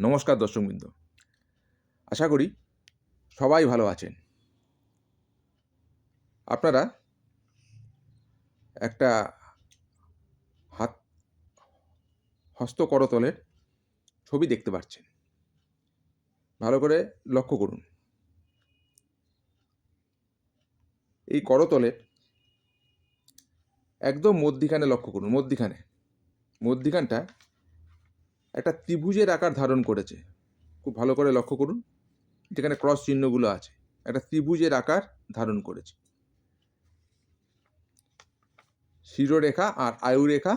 নমস্কার দর্শকবৃন্দ। আশা করি সবাই ভালো আছেন। আপনারা একটা হাত হস্ত করতলের ছবি দেখতে পাচ্ছেন। ভালো করে লক্ষ্য করুন। এই করতলের একদম মধ্যিখানে লক্ষ্য করুন, মধ্যিখানে। মধ্যিখানটা একটা ত্রিভুজের আকার ধারণ করেছে। খুব ভালো করে লক্ষ্য করুন, যেখানে ক্রস চিহ্নগুলো আছে, একটা ত্রিভুজের আকার ধারণ করেছে। শিরোরেখা আর আয়ুরেখা,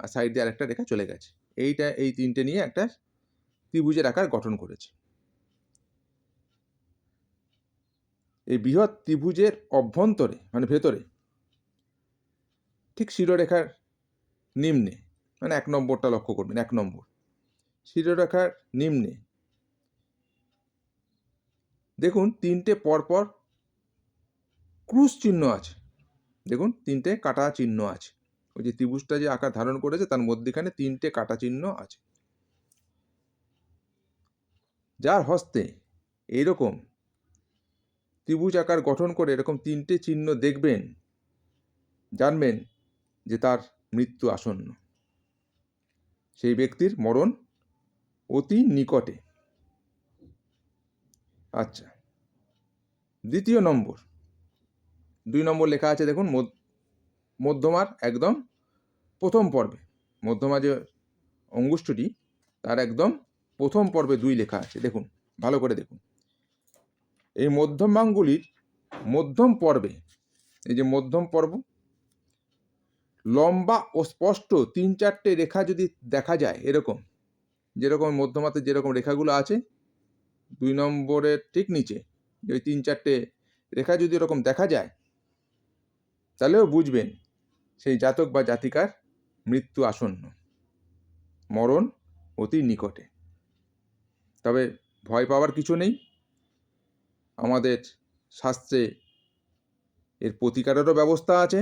আর সাইড দিয়ে আরেকটা রেখা চলে গেছে। এইটা, এই তিনটে নিয়ে একটা ত্রিভুজের আকার গঠন করেছে। এই বৃহৎ ত্রিভুজের অভ্যন্তরে মানে ভেতরে, ঠিক শিরোরেখার নিম্নে মানে এক নম্বরটা লক্ষ্য করবেন, এক নম্বর। শিরোরেখার নিম্নে। দেখুন, তিনটে পরপর ক্রুশ চিহ্ন আছে। দেখুন, তিনটে কাটা চিহ্ন আছে। ওই যে ত্রিভুজটা যে আকার ধারণ করেছে, তার মধ্যেখানে তিনটে কাটা চিহ্ন আছে। যার হস্তে এইরকম ত্রিভুজ আকার গঠন করে এরকম তিনটে চিহ্ন দেখবেন, জানবেন যে তার মৃত্যু আসন্ন। সেই ব্যক্তির মরণ অতি নিকটে। আচ্ছা দ্বিতীয় নম্বর। দুই নম্বর লেখা আছে দেখুন, মধ্য- মধ্যমার একদম প্রথম পর্বে। মধ্যমা যে অঙ্গুষ্ঠটি, তার একদম প্রথম পর্বে দুই লেখা আছে। দেখুন, ভালো করে দেখুন। এই মধ্যমাঙ্গুলির মধ্যম পর্বে, এই যে মধ্যম পর্ব, লম্বা ও স্পষ্ট তিন চারটে রেখা যদি দেখা যায় এরকম যেরকম মধ্যমাতে যেরকম রেখাগুলো আছে, দুই নম্বরের ঠিক নিচে ওই তিন চারটে রেখা যদি এরকম দেখা যায়, তাহলেও বুঝবেন সেই জাতক বা জাতিকার মৃত্যু আসন্ন, মরণ অতি নিকটে। তবে ভয় পাওয়ার কিছু নেই, আমাদের শাস্ত্রে এর প্রতিকারেরও ব্যবস্থা আছে।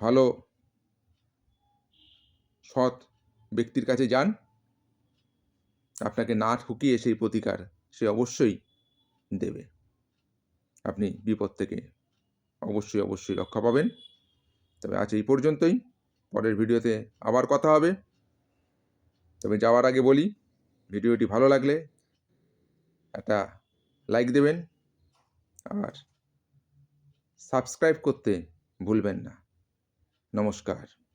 ভালো সৎ ব্যক্তির কাছে যান। আপনাকে না ঠুকিয়ে সেই প্রতিকার সে অবশ্যই দেবে। আপনি বিপদ থেকে অবশ্যই অবশ্যই রক্ষা পাবেন। তবে আজ এই পর্যন্তই। পরের ভিডিওতে আবার কথা হবে। তবে যাওয়ার আগে বলি, ভিডিওটি ভালো লাগলে একটা লাইক দেবেন আর সাবস্ক্রাইব করতে ভুলবেন না। নমস্কার।